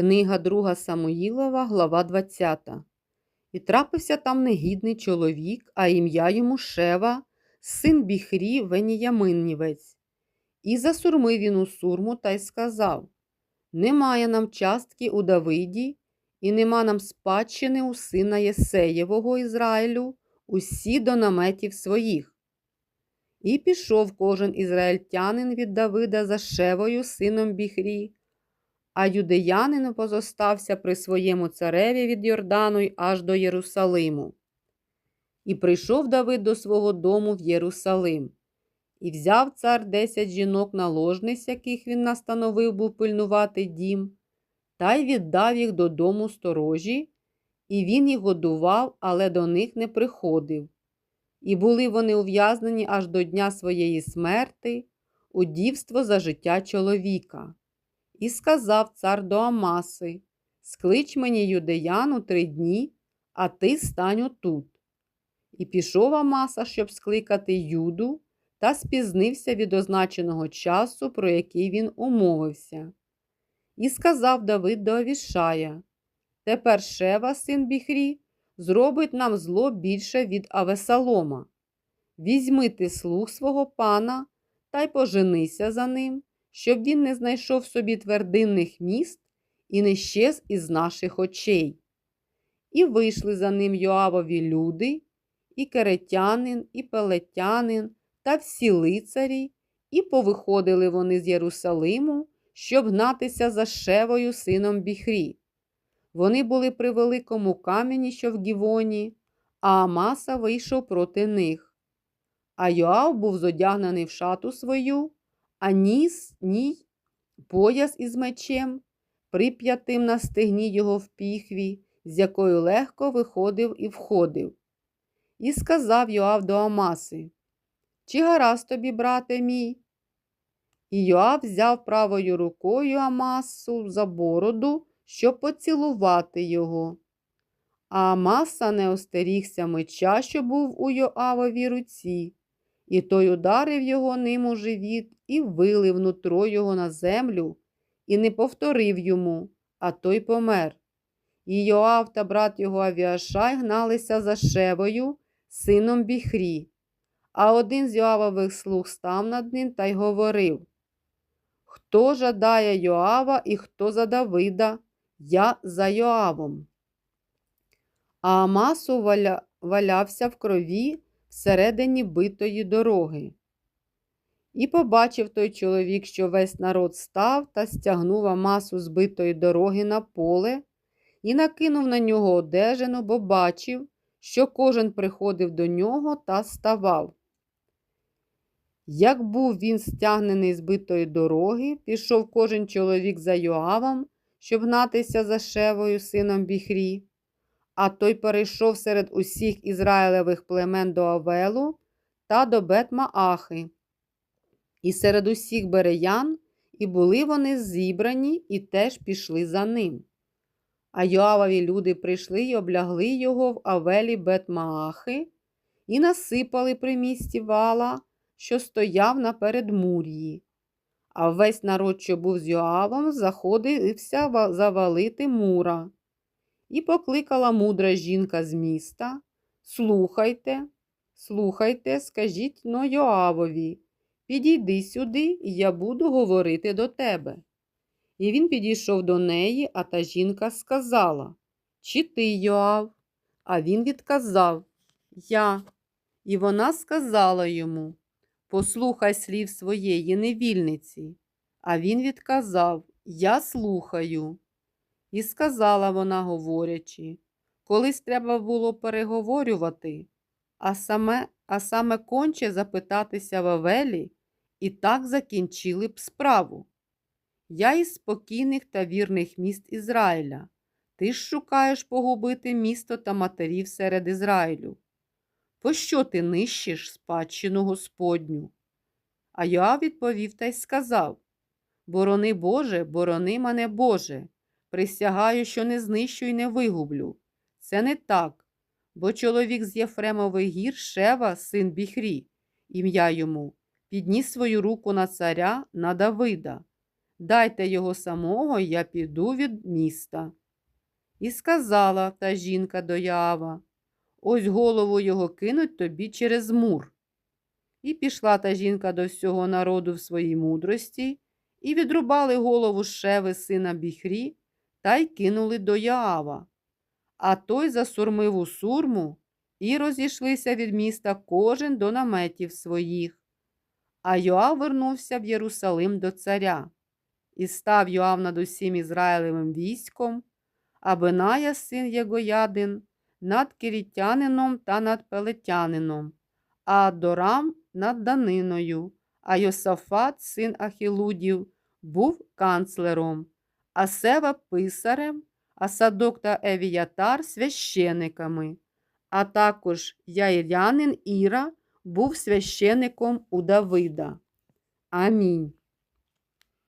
Книга Друга Самуїлова, глава 20. І трапився там негідний чоловік, а ім'я йому Шева, син Біхрі Веніяминнівець. І засурмив він у сурму та й сказав: Немає нам частки у Давиді, і нема нам спадщини у сина Єсеєвого Ізраїлю, усі до наметів своїх. І пішов кожен ізраїльтянин від Давида за Шевою, сином Біхрі, а юдеянин позостався при своєму цареві від Йордану й аж до Єрусалиму. І прийшов Давид до свого дому в Єрусалим, і взяв цар десять жінок наложниць, яких він настановив був пильнувати дім, та й віддав їх додому сторожі, і він їх годував, але до них не приходив. І були вони ув'язнені аж до дня своєї смерти у дівство за життя чоловіка. І сказав цар до Амаси: Склич мені юдеяну три дні, а ти стань отут. І пішов Амаса, щоб скликати Юду, та спізнився від означеного часу, про який він умовився. І сказав Давид до Авішая: Тепер Шева, син Біхрі, зробить нам зло більше від Авесалома. Візьми ти слуг свого пана та й поженися за ним щоб він не знайшов собі твердинних міст і не щез із наших очей. І вийшли за ним Йоавові люди, і керетянин, і пелетянин, та всі лицарі, і повиходили вони з Єрусалиму, щоб гнатися за Шевою, сином Біхрі. Вони були при великому камені, що в Гівоні, а Амаса вийшов проти них. А Йоав був зодягнений в шату свою, а ніс ній пояс із мечем, прип'ятим на стегні його в піхві, з якою легко виходив і входив. І сказав Йоав до Амаси, Чи гаразд тобі, брате мій? І Йоав взяв правою рукою Амасу за бороду, щоб поцілувати його. А Амаса не остерігся меча, що був у Йоавовій руці, і той ударив його ним у живіт і вилив нутро його на землю, і не повторив йому, а той помер. І Йоав та брат його Авіашай гналися за шевою, сином біхрі. А один з Йоавових слуг став над ним та й говорив: Хто жадає Йоава і хто за Давида? Я за Йоавом. А Амасу валя... валявся в крові всередині битої дороги. І побачив той чоловік, що весь народ став та стягнув Амасу з битої дороги на поле і накинув на нього одежину, бо бачив, що кожен приходив до нього та ставав. Як був він стягнений з битої дороги, пішов кожен чоловік за Йоавом, щоб гнатися за шевою, сином Біхрі, а той перейшов серед усіх Ізраїлевих племен до Авелу та до Бетмаахи. І серед усіх береян, і були вони зібрані і теж пішли за ним. А Йоавові люди прийшли й облягли його в Авелі Бетмаахи і насипали при місті вала, що стояв на передмур'ї. А весь народ, що був з Йоавом, заходився завалити мура. І покликала мудра жінка з міста Слухайте, слухайте, скажіть но Йоавові. Підійди сюди, і я буду говорити до тебе. І він підійшов до неї, а та жінка сказала Чи ти, Йоав? А він відказав Я. І вона сказала йому Послухай слів своєї невільниці. А він відказав Я слухаю. І сказала вона, говорячи, колись треба було переговорювати, а саме, а саме конче запитатися Вавелі, і так закінчили б справу. Я із спокійних та вірних міст Ізраїля. Ти ж шукаєш погубити місто та матерів серед Ізраїлю. Пощо ти нищиш спадщину Господню? А Йоав відповів та й сказав Борони Боже, борони мене, Боже, присягаю, що не знищу і не вигублю. Це не так, бо чоловік з Єфремових гір Шева, син Біхрі, ім'я йому, підніс свою руку на царя на Давида. Дайте його самого, я піду від міста. І сказала та жінка до Яава, ось голову його кинуть тобі через мур. І пішла та жінка до всього народу в своїй мудрості, і відрубали голову Шеви сина Біхрі, та й кинули до Яава. А той засурмив у сурму, і розійшлися від міста кожен до наметів своїх. А Йоав вернувся в Єрусалим до царя, і став Йоав над усім Ізраїлевим військом, а Беная, син Єгоядин, над кирітянином та над пелетянином, а Адорам над Даниною, а Йосафат, син Ахілудів, був канцлером, а Сева писарем, а Садок та Евіятар священиками, а також Яїрянин Іра був священиком у Давида. Амінь.